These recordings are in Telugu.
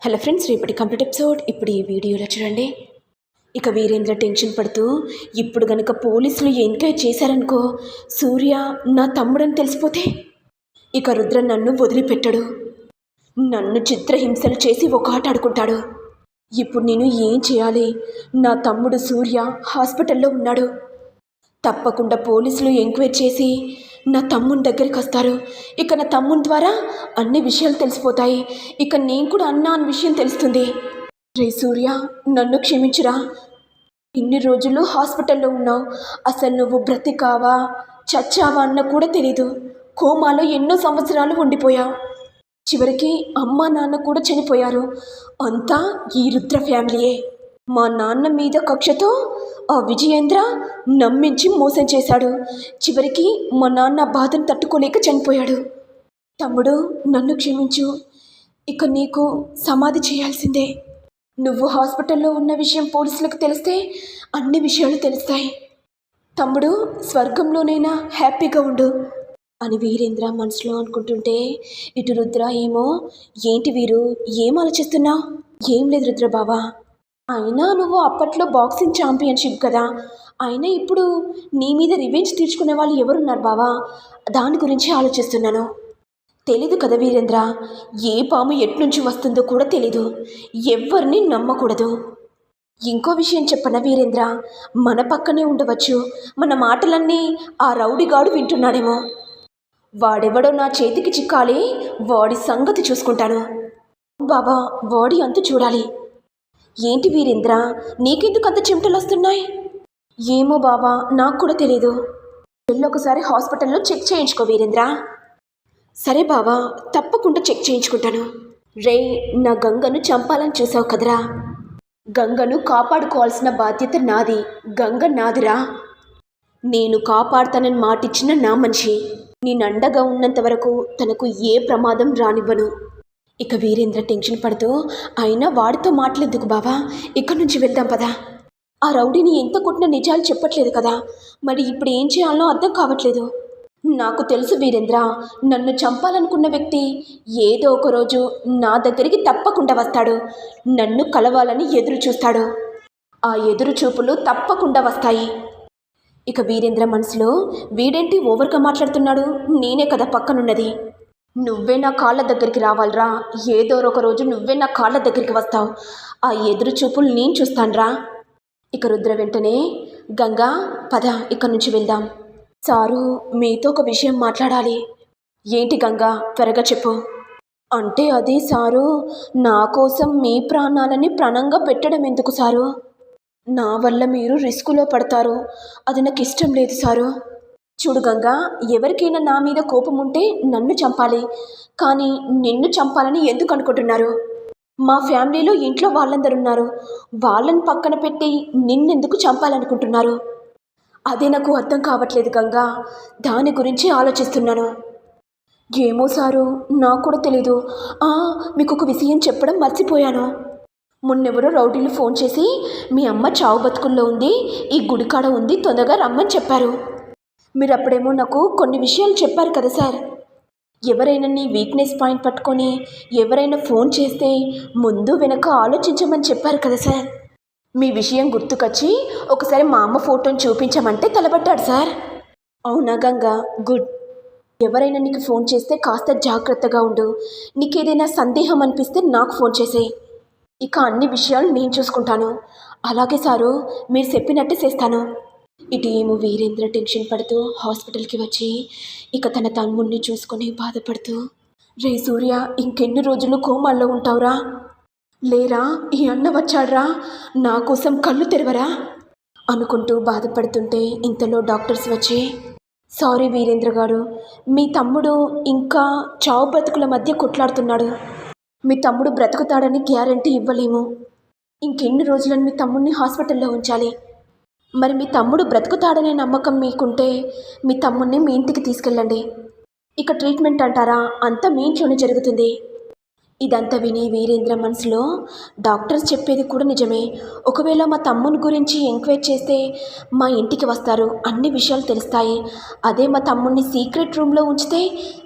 హలో ఫ్రెండ్స్ రేపటి కంప్లీట్ ఎపిసోడ్. ఇప్పుడు ఈ వీడియోలో చూడండి. ఇక వీరేంద్ర టెన్షన్ పడుతూ ఇప్పుడు గనుక పోలీసులు ఎంక్వైరీ చేశారనుకో సూర్య నా తమ్ముడని తెలిసిపోతే? ఇక రుద్ర నన్ను వదిలిపెట్టడు. నన్ను చిత్రహింసలు చేసి ఒక ఆట ఆడుకుంటాడు. ఇప్పుడు నేను ఏం చేయాలి? నా తమ్ముడు సూర్య హాస్పిటల్లో ఉన్నాడు. తప్పకుండా పోలీసులు ఎంక్వైరీ చేసి నా తమ్ముని దగ్గరికి వస్తారు. ఇక నా తమ్ముని ద్వారా అన్ని విషయాలు తెలిసిపోతాయి. ఇక నేను కూడా అన్నా అన్న విషయం తెలుస్తుంది. రే సూర్య నన్ను క్షమించురా. ఇన్ని రోజులు హాస్పిటల్లో ఉన్నావు. అసలు నువ్వు బ్రతికావా చచ్చావా అన్న కూడా తెలీదు. కోమాలో ఎన్నో సంవత్సరాలు ఉండిపోయావు. చివరికి అమ్మ నాన్న కూడా చనిపోయారు. అంతా ఈ రుద్ర ఫ్యామిలీయే. మా నాన్న మీద కక్షతో ఆ విజయేంద్ర నమ్మించి మోసం చేశాడు. చివరికి మా నాన్న బాధను తట్టుకోలేక చనిపోయాడు. తమ్ముడు నన్ను క్షమించు. ఇక నీకు సమాధి చేయాల్సిందే. నువ్వు హాస్పిటల్లో ఉన్న విషయం పోలీసులకు తెలిస్తే అన్ని విషయాలు తెలుస్తాయి. తమ్ముడు స్వర్గంలోనైనా హ్యాపీగా ఉండు అని వీరేంద్ర మనసులో అనుకుంటుంటే ఇటు రుద్ర ఏమో? ఏంటి వీరు? ఏం ఆలోచిస్తున్నావు? ఏం లేదు రుద్ర బావా అయినా నువ్వు అప్పట్లో బాక్సింగ్ ఛాంపియన్షిప్ కదా. అయినా ఇప్పుడు నీ మీద రివెంజ్ తీర్చుకునే వాళ్ళు ఎవరున్నారు బావా? దాని గురించి ఆలోచిస్తున్నాను. తెలీదు కదా వీరేంద్ర. ఏ పాము ఎట్నుంచి వస్తుందో కూడా తెలీదు. ఎవరిని నమ్మకూడదు. ఇంకో విషయం చెప్పన వీరేంద్ర? మన పక్కనే ఉండవచ్చు. మన మాటలన్నీ ఆ రౌడీగాడు వింటున్నాడేమో. వాడెవడో నా చేతికి చిక్కాలి వాడి సంగతి చూసుకుంటాను. బాబా వాడి అంతు చూడాలి. ఏంటి వీరేంద్ర? నీకెందుకు అంత చెమటలు వస్తున్నాయి? ఏమో బాబా నాకు కూడా తెలీదు. వెళ్ళొకసారి హాస్పిటల్లో చెక్ చేయించుకో వీరేంద్ర. సరే బావా తప్పకుండా చెక్ చేయించుకుంటాను. రే నా గంగను చంపాలని చూసావు కదరా? గంగను కాపాడుకోవాల్సిన బాధ్యత నాది. గంగ నాదిరా. నేను కాపాడుతానని మాటిచ్చిన నా మనిషి. నేనండగా ఉన్నంత వరకు తనకు ఏ ప్రమాదం రానివ్వను. ఇక వీరేంద్ర టెన్షన్ పడుతూ అయినా వాడితో మాట్లాడేందుకు బావా? ఇక్కడి నుంచి వెళ్దాం పదా. ఆ రౌడీని ఎంత కొట్టిన నిజాలు చెప్పట్లేదు కదా. మరి ఇప్పుడు ఏం చేయాలో అర్థం కావట్లేదు. నాకు తెలుసు వీరేంద్ర. నన్ను చంపాలనుకున్న వ్యక్తి ఏదో ఒక రోజు నా దగ్గరికి తప్పకుండా వస్తాడు. నన్ను కలవాలని ఎదురు చూస్తాడు. ఆ ఎదురు చూపులు తప్పకుండా వస్తాయి. ఇక వీరేంద్ర మనసులో వీడేంటి ఓవర్గా మాట్లాడుతున్నాడు? నేనే కదా పక్కనున్నది. నువ్వే నా కాళ్ళ దగ్గరికి రావాలిరా. ఏదో ఒక రోజు నువ్వే నా కాళ్ళ దగ్గరికి వస్తావు. ఆ ఎదురు చూపులు నేను చూస్తానురా. ఇక రుద్ర వెంటనే గంగా పద ఇక్కడి నుంచి వెళ్దాం. సారు మీతో ఒక విషయం మాట్లాడాలి. ఏంటి గంగా త్వరగా చెప్పు. అంటే అది సారు నా కోసం మీ ప్రాణాలని ప్రణంగా పెట్టడం ఎందుకు సారు? నా వల్ల మీరు రిస్కులో పడతారు. అది నాకు ఇష్టం లేదు సారు. చూడు గంగా ఎవరికైనా నా మీద కోపం ఉంటే నన్ను చంపాలి. కానీ నిన్ను చంపాలని ఎందుకు అనుకుంటున్నారు? మా ఫ్యామిలీలో ఇంట్లో వాళ్ళందరూ ఉన్నారు వాళ్ళని పక్కన పెట్టి నిన్నెందుకు చంపాలనుకుంటున్నారు? అదే నాకు అర్థం కావట్లేదు గంగా. దాని గురించి ఆలోచిస్తున్నాను. ఏమో సారు నాకు కూడా తెలీదు. మీకు ఒక విషయం చెప్పడం మర్చిపోయాను. మొన్నెవరో రౌడీలు ఫోన్ చేసి మీ అమ్మ చావు బతుకుల్లో ఉంది ఈ గుడికాడ ఉంది తొందరగా రమ్మని చెప్పారు. మీరు అప్పుడేమో నాకు కొన్ని విషయాలు చెప్పారు కదా సార్. ఎవరైనా నీ వీక్నెస్ పాయింట్ పట్టుకొని ఎవరైనా ఫోన్ చేస్తే ముందు వెనక ఆలోచించమని చెప్పారు కదా సార్. మీ విషయం గుర్తుకొచ్చి ఒకసారి మా అమ్మ ఫోటోని చూపించమంటే తలబట్టాడు సార్. అవునా గంగా? గుడ్. ఎవరైనా నీకు ఫోన్ చేస్తే కాస్త జాగ్రత్తగా ఉండు. నీకేదైనా సందేహం అనిపిస్తే నాకు ఫోన్ చేసేయి. ఇక అన్ని విషయాలు నేను చూసుకుంటాను. అలాగే సారు మీరు చెప్పినట్టు చేస్తాను. ఇటు ఏమో వీరేంద్ర టెన్షన్ పడుతూ హాస్పిటల్కి వచ్చి ఇక తన తమ్ముడిని చూసుకొని బాధపడుతూ రే సూర్య ఇంకెన్ని రోజులు కోమాల్లో ఉంటావురా? లేరా? ఈ అన్న వచ్చాడ్రా? నా కోసం కళ్ళు తెరవరా? అనుకుంటూ బాధపడుతుంటే ఇంతలో డాక్టర్స్ వచ్చి సారీ వీరేంద్ర గారు మీ తమ్ముడు ఇంకా చావు బ్రతుకుల మధ్య కొట్లాడుతున్నాడు. మీ తమ్ముడు బ్రతుకుతాడని గ్యారంటీ ఇవ్వలేము. ఇంకెన్ని రోజులని మీ తమ్ముడిని హాస్పిటల్లో ఉంచాలి? మరి మీ తమ్ముడు బ్రతుకుతాడనే నమ్మకం మీకుంటే మీ తమ్ముడిని మీ ఇంటికి తీసుకెళ్ళండి. ఇక ట్రీట్మెంట్ అంటారా? అంతా మీ ఇంట్లోనే జరుగుతుంది. ఇదంతా విని వీరేంద్ర మనసులో డాక్టర్స్ చెప్పేది కూడా నిజమే. ఒకవేళ మా తమ్ముని గురించి ఎంక్వైరీ చేస్తే మా ఇంటికి వస్తారు. అన్ని విషయాలు తెలుస్తాయి. అదే మా తమ్ముడిని సీక్రెట్ రూమ్లో ఉంచితే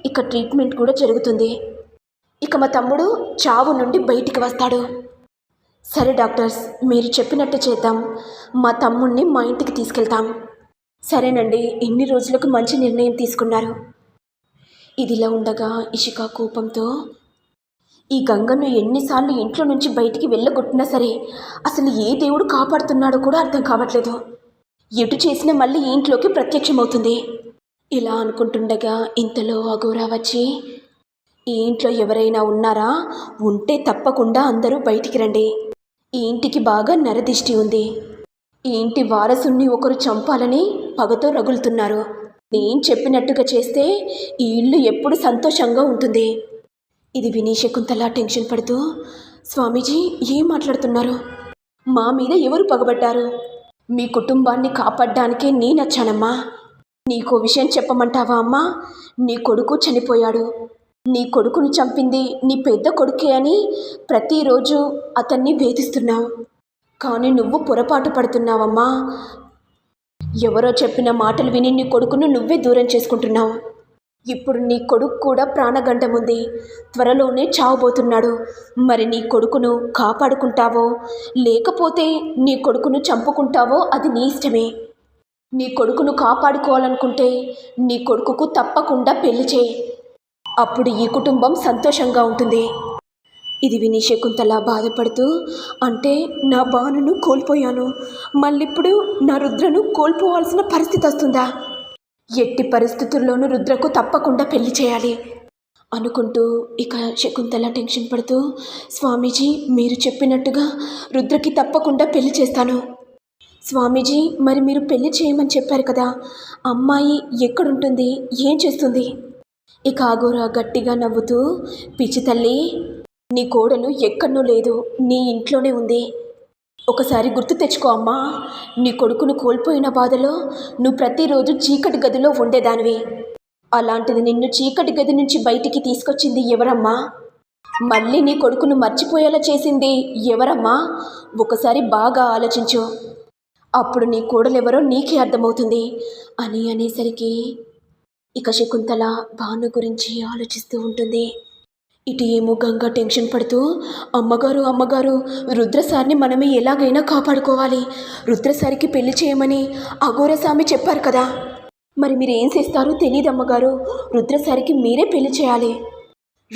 ఇక ట్రీట్మెంట్ కూడా జరుగుతుంది. ఇక మా తమ్ముడు చావు నుండి బయటికి వస్తాడు. సరే డాక్టర్స్ మీరు చెప్పినట్టు చేద్దాం. మా తమ్ముణ్ణి మా ఇంటికి తీసుకెళ్తాం. సరేనండి ఇన్ని రోజులకు మంచి నిర్ణయం తీసుకున్నారు. ఇదిలా ఉండగా ఇషిక కోపంతో ఈ గంగను ఎన్నిసార్లు ఇంట్లో నుంచి బయటికి వెళ్ళగొట్టినా సరే అసలు ఏ దేవుడు కాపాడుతున్నాడో కూడా అర్థం కావట్లేదు. ఎటు చేసినా మళ్ళీ ఇంట్లోకి ప్రత్యక్షమవుతుంది. ఇలా అనుకుంటుండగా ఇంతలో అఘోరా వచ్చి ఈ ఇంట్లో ఎవరైనా ఉన్నారా? ఉంటే తప్పకుండా అందరూ బయటికి రండి. ఈ ఇంటికి బాగా నరదిష్టి ఉంది. ఈ ఇంటి వారసుని ఒకరు చంపాలని పగతో రగులుతున్నారు. నేను చెప్పినట్టుగా చేస్తే ఈ ఇల్లు ఎప్పుడు సంతోషంగా ఉంటుంది. ఇది విని శకుంతల టెన్షన్ పడుతూ స్వామీజీ ఏం మాట్లాడుతున్నారు? మా మీద ఎవరు పగబడ్డారు? మీ కుటుంబాన్ని కాపాడడానికే నేను వచ్చానమ్మా నీకో విషయం చెప్పమంటావా అమ్మా? నీ కొడుకు చనిపోయాడు. నీ కొడుకును చంపింది నీ పెద్ద కొడుకే అని ప్రతిరోజు అతన్ని వేధిస్తున్నావు. కానీ నువ్వు పొరపాటు పడుతున్నావమ్మా. ఎవరో చెప్పిన మాటలు విని నీ కొడుకును నువ్వే దూరం చేసుకుంటున్నావు. ఇప్పుడు నీ కొడుకు కూడా ప్రాణగండం ఉంది. త్వరలోనే చావబోతున్నాడు. మరి నీ కొడుకును కాపాడుకుంటావో లేకపోతే నీ కొడుకును చంపుకుంటావో అది నీ ఇష్టమే. నీ కొడుకును కాపాడుకోవాలనుకుంటే నీ కొడుకుకు తప్పకుండా పెళ్ళి చేయి. అప్పుడు ఈ కుటుంబం సంతోషంగా ఉంటుంది. ఇది విని శకుంతల బాధపడుతూ అంటే నా బాణను కోల్పోయాను. మళ్ళిప్పుడు నా రుద్రను కోల్పోవాల్సిన పరిస్థితి వస్తుందా? ఎట్టి పరిస్థితుల్లోనూ రుద్రకు తప్పకుండా పెళ్ళి చేయాలి. అనుకుంటూ ఇక శకుంతల టెన్షన్ పడుతూ స్వామీజీ మీరు చెప్పినట్టుగా రుద్రకి తప్పకుండా పెళ్ళి చేస్తాను. స్వామీజీ మరి మీరు పెళ్ళి చేయమని చెప్పారు కదా. అమ్మాయి ఎక్కడుంటుంది? ఏం చేస్తుంది? ఇక ఆగోరా గట్టిగా నవ్వుతూ పిచ్చి తల్లి నీ కోడలు ఎక్కడనూ లేదు నీ ఇంట్లోనే ఉంది. ఒకసారి గుర్తు తెచ్చుకో అమ్మా నీ కొడుకును కోల్పోయిన బాధలో నువ్వు ప్రతిరోజు చీకటి గదిలో ఉండేదానివి. అలాంటిది నిన్ను చీకటి గది నుంచి బయటికి తీసుకొచ్చింది ఎవరమ్మా? మళ్ళీ నీ కొడుకును మర్చిపోయేలా చేసింది ఎవరమ్మా? ఒకసారి బాగా ఆలోచించు. అప్పుడు నీ కోడలెవరో నీకే అర్థమవుతుంది. అని అనేసరికి ఇక శకుంతల భాను గురించి ఆలోచిస్తూ ఉంటుంది. ఇటు ఏమో గంగ టెన్షన్ పడుతూ అమ్మగారు అమ్మగారు రుద్రసారిని మనమే ఎలాగైనా కాపాడుకోవాలి. రుద్రసారికి పెళ్ళి చేయమని అఘోరస్వామి చెప్పారు కదా. మరి మీరు ఏం చేస్తారో తెలియదు అమ్మగారు. రుద్రసారికి మీరే పెళ్ళి చేయాలి.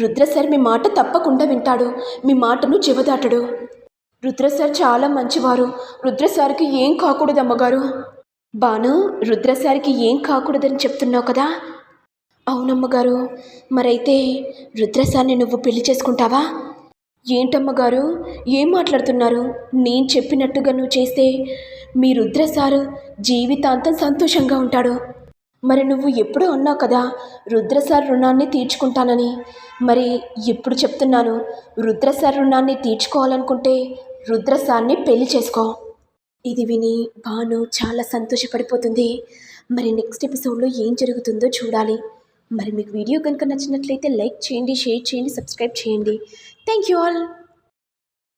రుద్రసారి మీ మాట తప్పకుండా వింటాడు. మీ మాటను చెవదాటడు. రుద్రసార్ చాలా మంచివారు. రుద్రసారికి ఏం కాకూడదు అమ్మగారు. బాను రుద్రసారికి ఏం కాకూడదని చెప్తున్నావు కదా? అవునమ్మగారు. మరైతే రుద్రసారిని నువ్వు పెళ్ళి చేసుకుంటావా? ఏంటమ్మగారు? ఏం మాట్లాడుతున్నారు? నేను చెప్పినట్టుగా నువ్వు చేస్తే మీ రుద్రసారు జీవితాంతం సంతోషంగా ఉంటాడు. మరి నువ్వు ఎప్పుడూ అన్నావు కదా రుద్రసార్ రుణాన్ని తీర్చుకుంటానని? మరి ఇప్పుడు చెప్తున్నాను రుద్రసార్ రుణాన్ని తీర్చుకోవాలనుకుంటే రుద్రసార్ని పెళ్ళి చేసుకో. ఇది విని భాను చాలా సంతోషపడిపోతుంది. మరి నెక్స్ట్ ఎపిసోడ్లో ఏం జరుగుతుందో చూడాలి. మరి మీకు వీడియో కనుక నచ్చినట్లయితే లైక్ చేయండి షేర్ చేయండి సబ్స్క్రైబ్ చేయండి. Thank you all